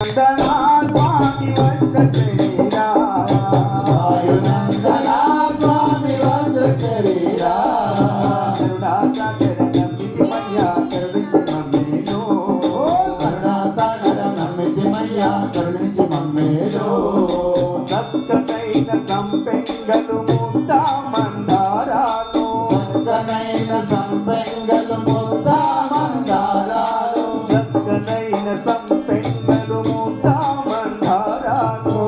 స్వామి వజ్ర శరీరా ఆయునందనా స్వామి వజ్ర శరీరా కరుణించి మమ్మేలో. చక్కనైన సంపెంగలు ముద్ద మందారాలు చక్కనైన సంపెంగలు Tiago.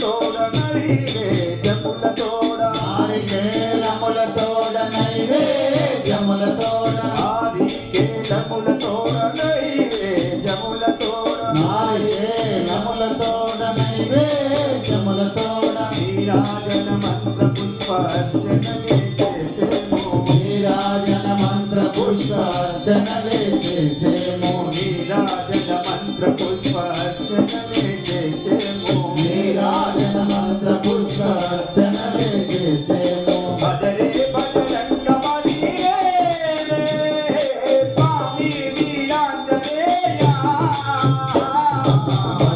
తోడ నైవేద్యముల తోడ ఆరికేలముల తోడ నైవేద్యముల తోడ ఆరికేలముల తోడ నైవేద్యముల తోడ ఆరికేలముల తోడ నైవేద్యముల తోడ నీరాజన మంత్ర పుష్పార్చనలే చేసేము. నీరాజన మంత్ర పుష్పార్చనలే చేసేము. నీరాజన మంత్ర Amém.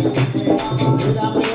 శ్రీరామ